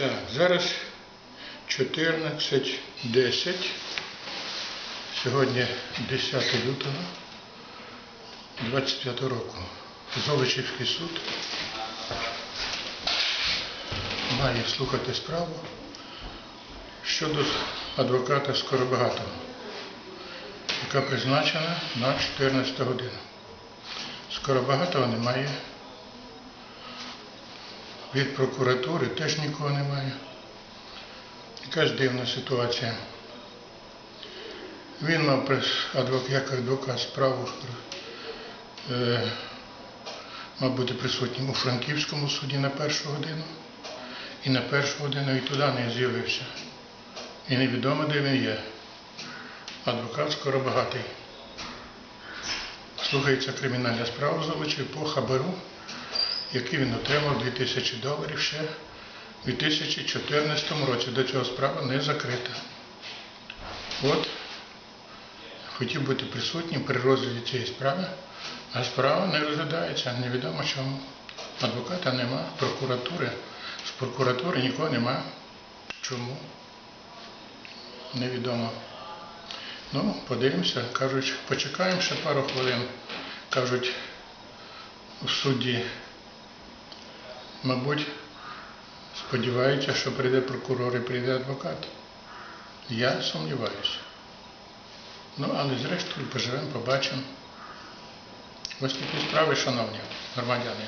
Так, зараз 14.10. Сьогодні 10 лютого 25 року. Золочівський суд має слухати справу щодо адвоката Скоробагатого, яка призначена на 14 годину. Скоробагатого немає. Від прокуратури теж нікого немає. Якась дивна ситуація. Він мав як адвокат справу е, мав бути присутнім у Франківському суді на першу годину. І на першу годину і туди не з'явився. І невідомо, де він є. Адвокат скоробагатий. Слухається кримінальна справа залучив по хабару, який він отримав 2000 доларів ще у 2014 році. До цього справа не закрита. От хотів бути присутнім при розгляді цієї справи, а справа не розглядається. Невідомо чому. Адвоката нема, прокуратури. З прокуратури нікого нема. Чому? Невідомо. Ну, подивимося, кажуть, почекаємо ще пару хвилин. Кажуть, в суді, мабуть, сподіваються, що прийде прокурор і прийде адвокат. Я сумніваюся. Ну, але зрештою поживемо, побачимо. Ось такі справи, шановні громадяни.